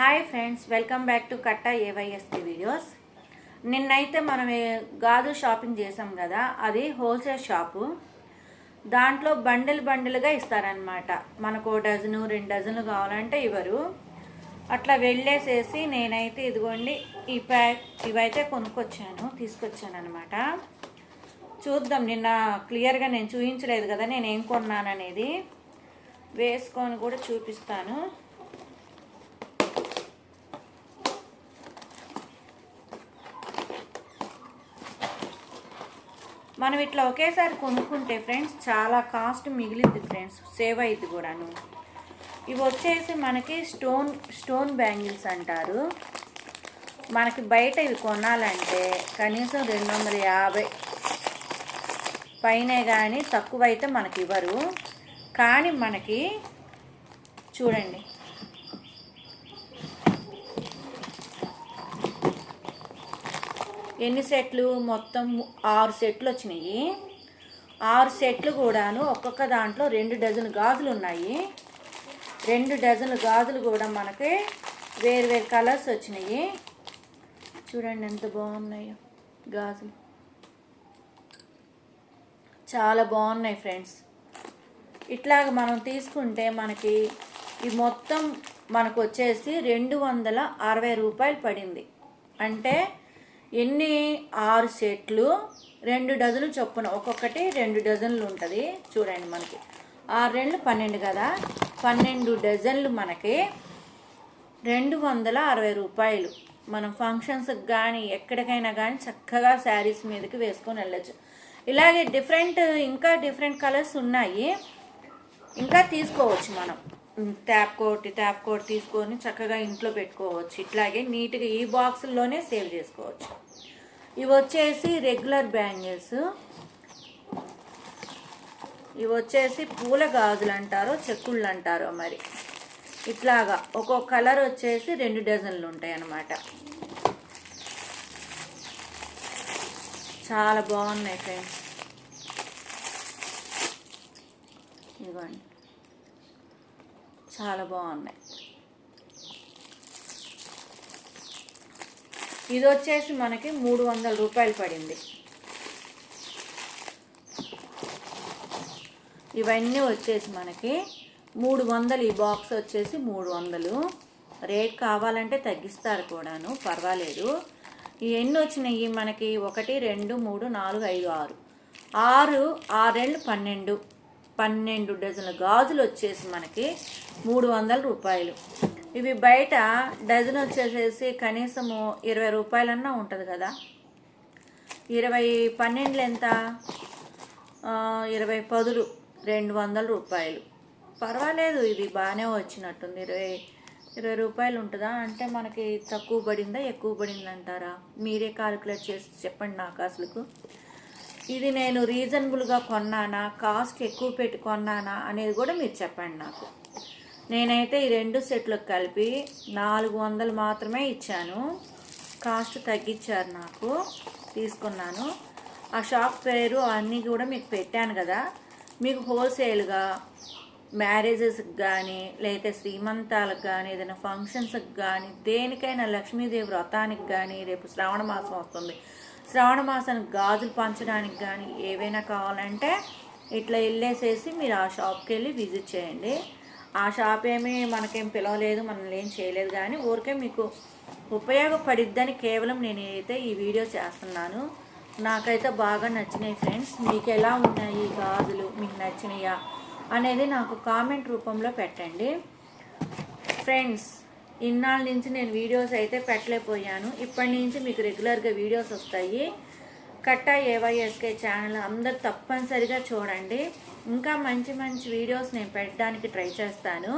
Hi friends welcome back to Katta A Y S T videos. నిన్నైతే మనం గాజు shopping చేసాం కదా అది హోల్సేల్ షాపు. దాంట్లో బండిల్ బండిల్గా ఇస్తారనమాట మనకు డజను రెండు డజన్లు కావాలంటే ఇవ్వరు. అట్లా వెళ్ళేసేసి నేనైతే ఇదిగోండి ఈ ప్యాక్ ఇవైతే కొనుక్కొచ్చాను తీసుకొచ్చాను అనమాట చూద్దాం నిన్న క్లియర్గా నేను చూపించలేదు కదా నేను ఏం కొన్నాననేది. వేసుకొని కూడా చూపిస్తాను. మనం ఇట్లా ఒకేసారి కొనుక్కుంటే ఫ్రెండ్స్ చాలా కాస్ట్ మిగిలింది ఫ్రెండ్స్ సేవ్ అయింది కూడాను. ఇవి వచ్చేసి మనకి స్టోన్ స్టోన్ బ్యాంగిల్స్ అంటారు. మనకి బయట ఇవి కొనాలంటే కనీసం రెండు వందల యాభై పైనే కానీ తక్కువ అయితే మనకి ఇవ్వరు. కానీ మనకి చూడండి ఎన్ని సెట్లు? మొత్తం ఆరు సెట్లు వచ్చినాయి. ఆరు సెట్లు కూడాను ఒక్కొక్క దాంట్లో రెండు డజన్ గాజులు ఉన్నాయి. రెండు డజన్ గాజులు కూడా మనకి వేరు వేరు కలర్స్ వచ్చినాయి. చూడండి ఎంత బాగున్నాయో గాజులు. చాలా బాగున్నాయి ఫ్రెండ్స్. ఇట్లాగ మనం తీసుకుంటే మనకి ఈ మొత్తం మనకు వచ్చేసి రెండు వందల అరవై రూపాయలు పడింది. అంటే ఎన్ని ఆరు సెట్లు? రెండు డజన్లు చొప్పున. ఒక్కొక్కటి రెండు డజన్లు ఉంటుంది. చూడండి మనకి. ఆరు రెండు పన్నెండు కదా? పన్నెండు డజన్లు మనకి రెండు వందల అరవై రూపాయలు. మనం ఫంక్షన్స్కి కానీ ఎక్కడికైనా కానీ చక్కగా శారీస్ మీదకి వేసుకొని వెళ్ళచ్చు. ఇలాగే డిఫరెంట్ ఇంకా డిఫరెంట్ కలర్స్ ఉన్నాయి. ఇంకా తీసుకోవచ్చు మనం. ట్యాప్ కోట్ ట్యాప్ కోట్ తీసుకొని చక్కగా ఇంట్లో పెట్టుకోవచ్చు. ఇట్లాగే నీట్గా ఈ బాక్సుల్లోనే సేవ్ చేసుకోవచ్చు. ఇవి వచ్చేసి రెగ్యులర్ బ్యాంగిల్స్. ఇవి వచ్చేసి పూల గాజులు అంటారో చెక్కుళ్ళు అంటారో మరి. ఇట్లాగా ఒక్కొక్క కలర్ వచ్చేసి రెండు డజన్లు ఉంటాయి అన్నమాట చాలా బాగున్నాయి ఫ్రెండ్స్. ఇదిగోండి చాలా బాగున్నాయి. ఇది వచ్చేసి మనకి మూడు వందల రూపాయలు పడింది. ఇవన్నీ వచ్చేసి మనకి మూడు వందలు ఈ బాక్స్ వచ్చేసి మూడు వందలు. రేట్ కావాలంటే తగ్గిస్తారు కూడాను పర్వాలేదు. ఈ ఎన్ని వచ్చినాయి? మనకి ఒకటి రెండు మూడు నాలుగు ఐదు ఆరు. ఆరు ఆరు రెండు పన్నెండు. పన్నెండు డజన్ల గాజులు వచ్చేసి మనకి మూడు వందల రూపాయలు. ఇవి బయట డజన్ వచ్చేసేసి కనీసము ఇరవై రూపాయలన్నా ఉంటుంది కదా. ఇరవై పన్నెండులు ఎంత? ఇరవై పదులు రెండు వందల రూపాయలు. పర్వాలేదు ఇది బాగానే వచ్చినట్టుంది. ఇరవై ఇరవై రూపాయలు ఉంటుందా? అంటే మనకి తక్కువ పడిందా ఎక్కువ పడింది అంటారా మీరే కాలిక్యులేట్ చేసి చెప్పండి నాకు అసలుకు. ఇది నేను రీజనబుల్గా కొన్నానా? కాస్ట్ ఎక్కువ పెట్టి కొన్నానా? అనేది కూడా మీరు చెప్పండి నాకు. నేనైతే ఈ రెండు సెట్లకు కలిపి నాలుగు వందలు మాత్రమే ఇచ్చాను. కాస్ట్ తగ్గించారు నాకు తీసుకున్నాను. ఆ షాప్ పేరు అన్నీ కూడా మీకు పెట్టాను కదా. మీకు హోల్సేల్గా మ్యారేజెస్కి కానీ లేకపోతే శ్రీమంతాలకు కానీ ఏదైనా ఫంక్షన్స్కి కానీ దేనికైనా లక్ష్మీదేవి వ్రతానికి కానీ రేపు శ్రావణ మాసం వస్తుంది. శ్రావణ గాజులు పంచడానికి కానీ ఏవైనా కావాలంటే ఇట్లా వెళ్ళేసేసి మీరు ఆ షాప్కి వెళ్ళి విజిట్ చేయండి. ఆ షాప్ ఏమీ మనకేం పిలవలేదు మనల్ని ఏం చేయలేదు కానీ ఊరికే మీకు ఉపయోగపడిద్దని కేవలం నేను అయితే ఈ వీడియో చేస్తున్నాను. నాకైతే బాగా నచ్చినాయి ఫ్రెండ్స్. మీకు ఎలా ఉన్నాయి ఈ గాజులు? మీకు నచ్చినాయా? అనేది నాకు కామెంట్ రూపంలో పెట్టండి. ఫ్రెండ్స్ ఇన్నాళ్ళ నుంచి నేను వీడియోస్ అయితే పెట్టలేకపోయాను. ఇప్పటి నుంచి మీకు రెగ్యులర్గా వీడియోస్ వస్తాయి. కట్టా ఏవైఎస్కే ఛానల్ అందరు తప్పనిసరిగా చూడండి. ఇంకా మంచి మంచి వీడియోస్ నేను పెట్టడానికి ట్రై చేస్తాను.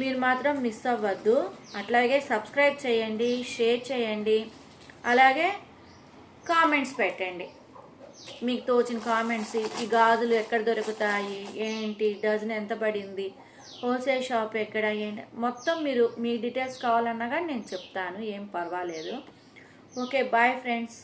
మీరు మాత్రం మిస్ అవ్వద్దు. అట్లాగే సబ్స్క్రైబ్ చేయండి షేర్ చేయండి. అలాగే కామెంట్స్ పెట్టండి. మీకు తోచిన కామెంట్స్ ఈ గాజులు ఎక్కడ దొరుకుతాయి ఏంటి డజన్ ఎంత పడింది హోల్సేల్ షాప్ ఎక్కడ ఏంటి? మొత్తం మీరు మీ డీటెయిల్స్ కావాలన్నా కానీ నేను చెప్తాను ఏం పర్వాలేదు. Okay bye friends.